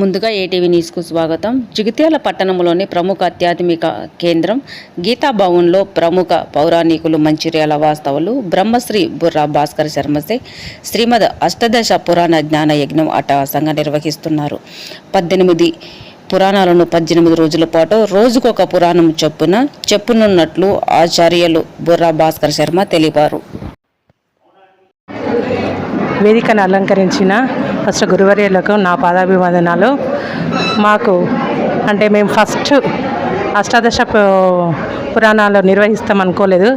ముందుగా ఏటీవీ న్యూస్కు స్వాగతం. జగిత్యాల పట్టణంలోని ప్రముఖ ఆధ్యాత్మిక కేంద్రం గీతా భవన్లో ప్రముఖ పౌరాణికులు మంచిర్యాల వాస్తవులు బ్రహ్మశ్రీ బుర్రా భాస్కర్ శర్మసే శ్రీమద్ అష్టదశ పురాణ జ్ఞాన యజ్ఞం అట్టహాసంగా నిర్వహిస్తున్నారు. పద్దెనిమిది పురాణాలను పద్దెనిమిది రోజుల పాటు రోజుకొక పురాణం చొప్పున చెప్పునున్నట్లు ఆచార్యులు బుర్రా భాస్కర్ శర్మ తెలిపారు. వేదికను అలంకరించిన ఫస్ట్ గురువర్యులకు నా పాదాభివందనాలు. మాకు అంటే మేము ఫస్ట్ అష్టాదశ పురాణాలు నిర్వహిస్తాం అనుకోలేదు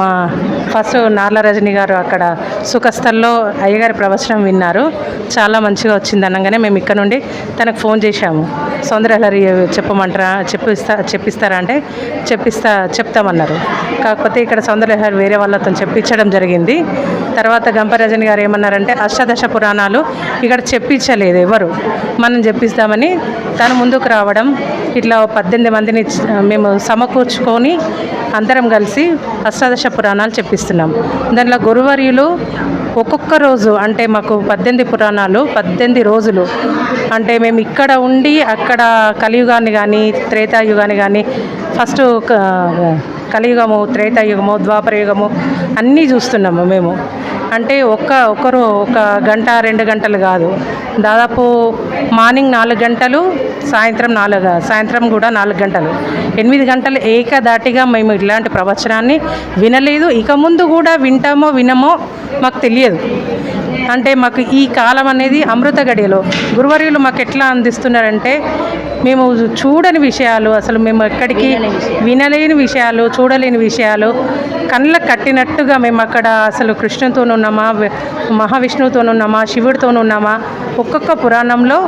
మా ఫస్ట్ నార్ల రజని గారు అక్కడ సుఖస్థల్లో అయ్యగారి ప్రవచనం విన్నారు. చాలా మంచిగా వచ్చింది అనగానే మేము ఇక్కడ నుండి తనకు ఫోన్ చేశాము. సౌందర్యలహరి చెప్పమంటారా? చెప్పిస్తా చెప్పిస్తారా అంటే చెప్పిస్తా చెప్తామన్నారు. కాకపోతే ఇక్కడ సౌందర్యలహరి వేరే వాళ్ళతో చెప్పించడం జరిగింది. తర్వాత గంపరాజని గారు ఏమన్నారంటే అష్టాదశ పురాణాలు ఇక్కడ చెప్పించలేదు ఎవరు. మనం చెప్పిస్తామని తను ముందుకు రావడం ఇట్లా పద్దెనిమిది మందిని మేము సమకూర్చుకొని అందరం కలిసి అష్టాదశ పురాణాలు చెప్పిస్తున్నాం. దాంట్లో గురువర్యులు ఒక్కొక్క రోజు అంటే మాకు పద్దెనిమిది పురాణాలు పద్దెనిమిది రోజులు. అంటే మేము ఇక్కడ ఉండి అక్కడ కలియుగాన్ని కానీ త్రేతాయుగాన్ని కానీ ఫస్ట్ కలియుగము త్రేతాయుగము ద్వాపరయుగము అన్నీ చూస్తున్నాము మేము. అంటే ఒక్క ఒకరు ఒక గంట రెండు గంటలు కాదు. దాదాపు మార్నింగ్ నాలుగు గంటలు సాయంత్రం నాలుగు సాయంత్రం కూడా నాలుగు గంటలు. ఎనిమిది గంటలు ఏకదాటిగా మేము ఇలాంటి ప్రవచనాన్ని వినలేదు. ఇక ముందు కూడా వింటామో వినమో మాకు తెలియదు. అంటే మాకు ఈ కాలం అనేది అమృత గడియలో. గురువర్యులు మాకు ఎట్లా అందిస్తున్నారంటే మేము చూడని విషయాలు అసలు మేము ఎక్కడికి వినలేని విషయాలు చూడలేని విషయాలు కళ్ళ కట్టినట్టుగా మేము అక్కడ అసలు కృష్ణుతో ఉన్నామా మహావిష్ణువుతో ఉన్నామా శివుడితో ఉన్నామా ఒక్కొక్క పురాణంలో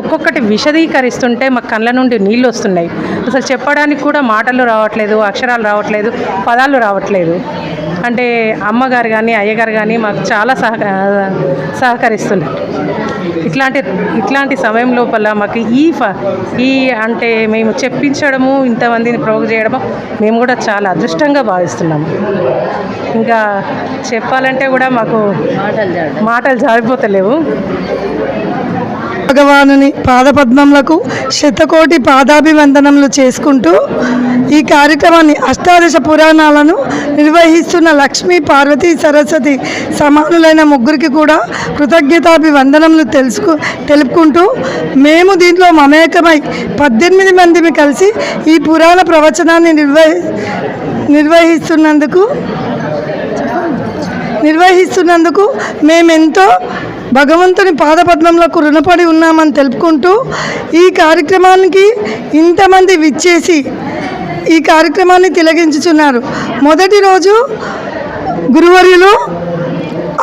ఒక్కొక్కటి విశదీకరిస్తుంటే మా కళ్ళ నుండి నీళ్ళు వస్తున్నాయి. అసలు చెప్పడానికి కూడా మాటలు రావట్లేదు అక్షరాలు రావట్లేదు పదాలు రావట్లేదు. అంటే అమ్మగారు కానీ అయ్యగారు కానీ మాకు చాలా సహక సహకరిస్తున్నారు. ఇట్లాంటి ఇట్లాంటి సమయం లోపల మాకు ఈ ఫ ఈ అంటే మేము చెప్పించడము ఇంతమందిని ప్రోగు చేయడము మేము కూడా చాలా అదృష్టంగా భావిస్తున్నాము ఇంకా చెప్పాలంటే కూడా మాకు మాటలు జారిపోతలేవు. భగవానుని పాదపద్మములకు శతకోటి పాదాభివందనములు చేసుకుంటూ ఈ కార్యక్రమాన్ని అష్టాదశ పురాణాలను నిర్వహిస్తున్న లక్ష్మీ పార్వతీ సరస్వతి సమానులైన ముగ్గురికి కూడా కృతజ్ఞతాభివందనములు తెలుసుకు తెలుపుకుంటూ మేము దీంట్లో మమేకమై పద్దెనిమిది మందిని కలిసి ఈ పురాణ ప్రవచనాన్ని నిర్వహి నిర్వహిస్తున్నందుకు నిర్వహిస్తున్నందుకు మేమెంతో భగవంతుని పాదపద్మంలకు రుణపడి ఉన్నామని తెలుపుకుంటూ ఈ కార్యక్రమానికి ఇంతమంది విచ్చేసి ఈ కార్యక్రమాన్ని తిలగించుచున్నారు మొదటి రోజు గురువర్యులు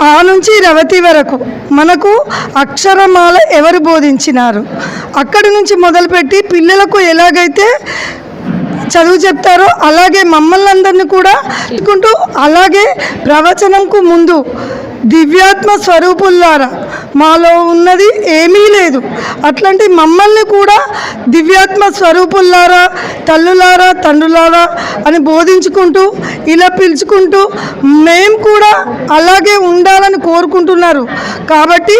ఆ నుంచి రవతి వరకు మనకు అక్షరమాల ఎవరు బోధించినారు? అక్కడి నుంచి మొదలుపెట్టి పిల్లలకు ఎలాగైతే చదువు చెప్తారో అలాగే మమ్మల్ని అందరిని కూడా ఎత్తుకుంటూ అలాగే ప్రవచనంకు ముందు దివ్యాత్మ స్వరూపుల్లారా. మాలో ఉన్నది ఏమీ లేదు. అట్లాంటి మమ్మల్ని కూడా దివ్యాత్మ స్వరూపుల్లారా తల్లులారా తండ్రులారా అని బోధించుకుంటూ ఇలా పిలుచుకుంటూ మేము కూడా అలాగే ఉండాలని కోరుకుంటున్నారు. కాబట్టి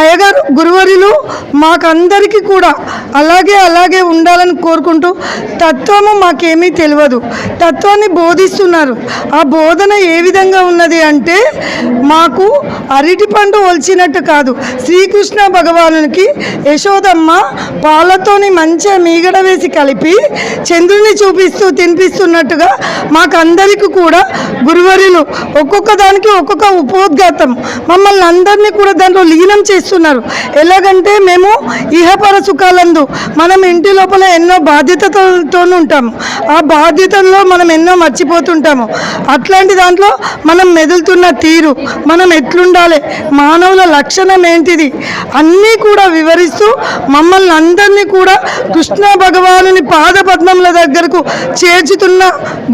అయ్యగారు గురువరులు మాకందరికీ కూడా అలాగే అలాగే ఉండాలని కోరుకుంటూ తత్వము మాకేమీ తెలియదు. తత్వాన్ని బోధిస్తున్నారు. ఆ బోధన ఏ విధంగా ఉన్నది అంటే మాకు అరటి పండు ఒలిచినట్టు కాదు. శ్రీకృష్ణ భగవానునికి యశోదమ్మ పాలతోని మంచిగా మీగడ వేసి కలిపి చంద్రుని చూపిస్తూ తినిపిస్తున్నట్టుగా మాకందరికీ కూడా గురువరులు ఒక్కొక్క దానికి ఒక్కొక్క ఉపోద్ఘాతం. మమ్మల్ని అందరినీ కూడా దాంట్లో లీనం చేస్తున్నారు. ఎలాగంటే మేము ఇహపర సుఖాలందు మనం ఇంటి లోపల ఎన్నో బాధ్యతతో ఉంటాము. ఆ బాధ్యతల్లో మనం ఎన్నో మర్చిపోతుంటాము. అట్లాంటి దాంట్లో మనం మెదులుతున్న తీరు మనం ఎట్లుండాలి మానవుల లక్షణం ఏంటిది అన్నీ కూడా వివరిస్తూ మమ్మల్ని అందరినీ కూడా కృష్ణ భగవానుని పాద పద్మముల దగ్గరకు చేర్చుతున్న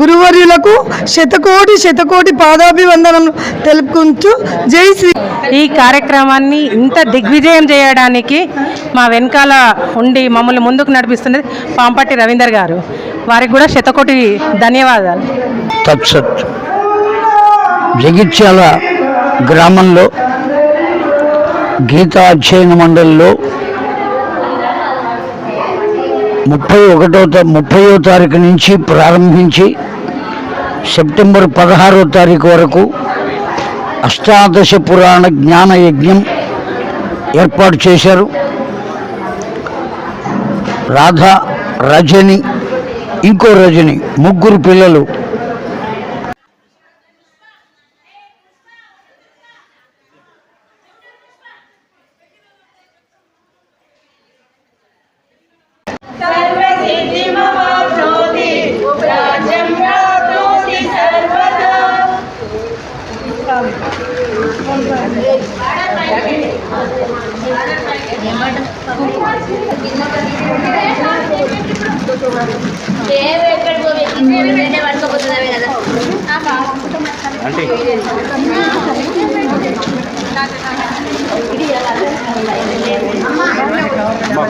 గురువర్యులకు శతకోటి శతకోటి పాదాభివందనం తెలుపుకుంటూ జై శ్రీ ఈ కార్యక్రమాన్ని ఇంత దిగ్విజయం చేయడానికి మా వెనకాల ఉండి మమ్మల్ని ముందుకు నడిపిస్తున్నది పాంపట్టి రవీందర్ గారు. వారికి కూడా శతకోటి ధన్యవాదాలు. తత్సత్. జగిత్యాల గ్రామంలో గీతా అధ్యయన మండలిలో ముప్పై ఒకటో ముప్పయో తారీఖు నుంచి ప్రారంభించి సెప్టెంబర్ పదహారో తారీఖు వరకు అష్టాదశ పురాణ జ్ఞాన యజ్ఞం ఏర్పాటు చేశారు. రాధ రజని ఇంకో రజని ముగ్గురు పిల్లలు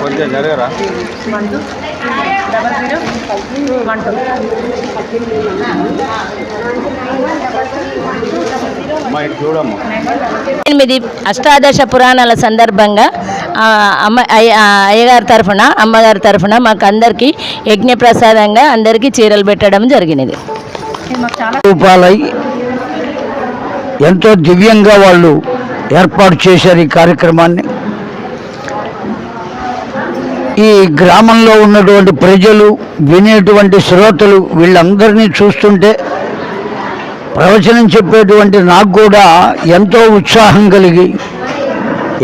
కొంచెం జరగరా? అమ్మా ఇటు చూడమ్మా. ఎనిమిది అష్టాదశ పురాణాల సందర్భంగా ఆ, అమ్మ అయ్యగారి తరఫున అమ్మగారి తరఫున మాకు అందరికీ యజ్ఞప్రసాదంగా అందరికీ చీరలు పెట్టడం జరిగినది. రూపాలై ఎంతో దివ్యంగా వాళ్ళు ఏర్పాటు చేశారు ఈ కార్యక్రమాన్ని. ఈ గ్రామంలో ఉన్నటువంటి ప్రజలు వినేటువంటి శ్రోతలు వీళ్ళందరినీ చూస్తుంటే ప్రవచనం చెప్పేటువంటి నాకు కూడా ఎంతో ఉత్సాహం కలిగి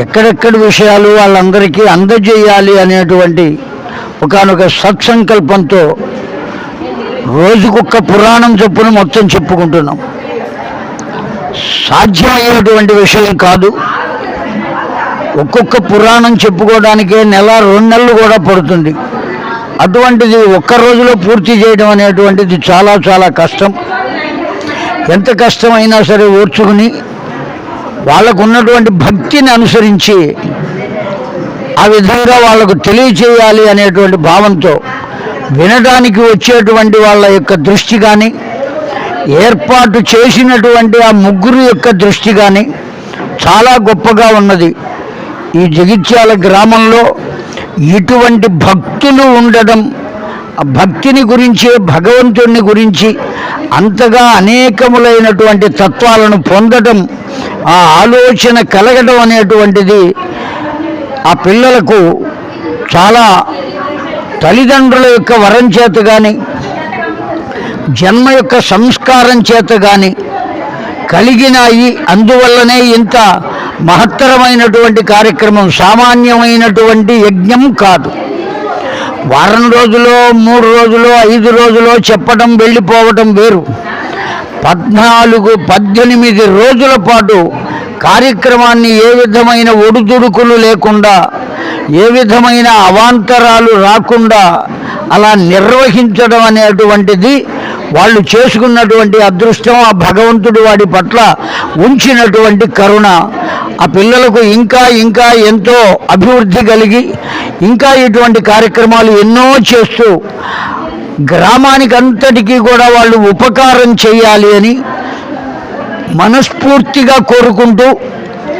ఎక్కడెక్కడి విషయాలు వాళ్ళందరికీ అందజేయాలి అనేటువంటి ఒకనొక సత్సంకల్పంతో రోజుకొక్క పురాణం చొప్పున మొత్తం చెప్పుకుంటున్నాం. సాధ్యమయ్యేటువంటి విషయం కాదు. ఒక్కొక్క పురాణం చెప్పుకోవడానికే నెల రెండు నెలలు కూడా పడుతుంది. అటువంటిది ఒక్క రోజులో పూర్తి చేయడం అనేటువంటిది చాలా చాలా కష్టం. ఎంత కష్టమైనా సరే ఓర్చుకుని వాళ్ళకు ఉన్నటువంటి భక్తిని అనుసరించి ఆ విధంగా వాళ్ళకు తెలియచేయాలి అనేటువంటి భావంతో వినడానికి వచ్చేటువంటి వాళ్ళ యొక్క దృష్టి కానీ ఏర్పాటు చేసినటువంటి ఆ ముగ్గురు యొక్క దృష్టి కానీ చాలా గొప్పగా ఉన్నది. ఈ జగిత్యాల గ్రామంలో ఇటువంటి భక్తులు ఉండడం భక్తిని గురించి భగవంతుడిని గురించి అంతగా అనేకములైనటువంటి తత్వాలను పొందడం ఆ ఆలోచన కలగడం అనేటువంటిది ఆ పిల్లలకు చాలా తల్లిదండ్రుల యొక్క వరం చేత కానీ జన్మ యొక్క సంస్కారం చేత కానీ కలిగినాయి. అందువల్లనే ఇంత మహత్తరమైనటువంటి కార్యక్రమం సామాన్యమైనటువంటి యజ్ఞం కాదు. వారం రోజులో మూడు రోజులో ఐదు రోజులో చెప్పడం వెళ్ళిపోవటం వేరు. పద్నాలుగు పద్దెనిమిది రోజుల పాటు కార్యక్రమాన్ని ఏ విధమైన ఒడుదుడుకులు లేకుండా ఏ విధమైన అవాంతరాలు రాకుండా అలా నిర్వహించడం అనేటువంటిది వాళ్ళు చేసుకున్నటువంటి అదృష్టం ఆ భగవంతుడు వాడి పట్ల ఉంచినటువంటి కరుణ ఆ పిల్లలకు ఇంకా ఇంకా ఎంతో అభివృద్ధి కలిగి ఇంకా ఇటువంటి కార్యక్రమాలు ఎన్నో చేస్తూ గ్రామానికి అంతటికీ కూడా వాళ్ళు ఉపకారం చేయాలి అని మనస్ఫూర్తిగా కోరుకుంటూ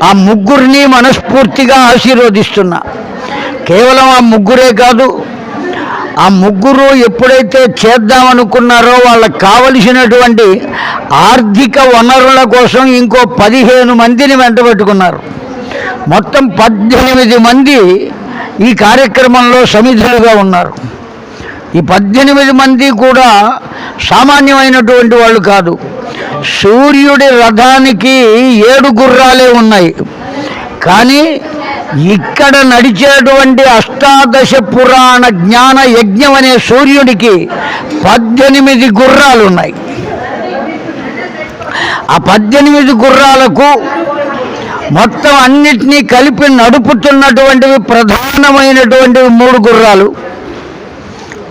ఆ ముగ్గురిని మనస్ఫూర్తిగా ఆశీర్వదిస్తున్నా. కేవలం ఆ ముగ్గురే కాదు ఆ ముగ్గురు ఎప్పుడైతే చేద్దామనుకున్నారో వాళ్ళకి కావలసినటువంటి ఆర్థిక వనరుల కోసం ఇంకో పదిహేను మందిని వెంటబెట్టుకున్నారు మొత్తం పద్దెనిమిది మంది ఈ కార్యక్రమంలో సమిధులుగా ఉన్నారు. ఈ పద్దెనిమిది మంది కూడా సామాన్యమైనటువంటి వాళ్ళు కాదు. సూర్యుడి రథానికి ఏడు గుర్రాలే ఉన్నాయి. కానీ ఇక్కడ నడిచేటువంటి అష్టాదశ పురాణ జ్ఞాన యజ్ఞం అనే సూర్యుడికి పద్దెనిమిది గుర్రాలు ఉన్నాయి ఆ పద్దెనిమిది గుర్రాలకు మొత్తం అన్నిటినీ కలిపి నడుపుతున్నటువంటివి ప్రధానమైనటువంటివి మూడు గుర్రాలు.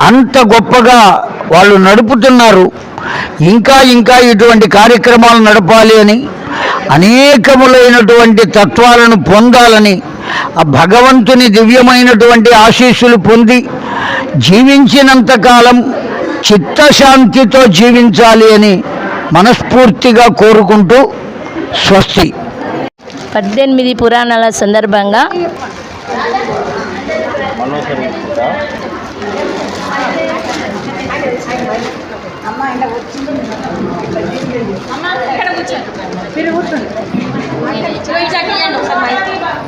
అంత గొప్పగా వాళ్ళు నడుపుతున్నారు. ఇంకా ఇంకా ఇటువంటి కార్యక్రమాలు నడపాలి అని అనేకములైనటువంటి తత్వాలను పొందాలని ఆ భగవంతుని దివ్యమైనటువంటి ఆశీస్సులు పొంది జీవించినంతకాలం చిత్తశాంతితో జీవించాలి అని మనస్ఫూర్తిగా కోరుకుంటూ స్వస్తి. పద్దెనిమిది పురాణాల సందర్భంగా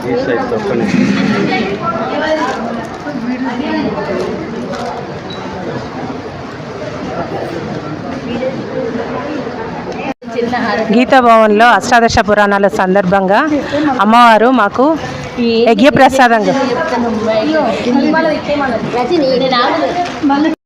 ఈ సైడ్ తప్పని గీతాభవన్లో అష్టాదశ పురాణాల సందర్భంగా అమ్మవారు మాకు యజ్ఞ ప్రసాదంగా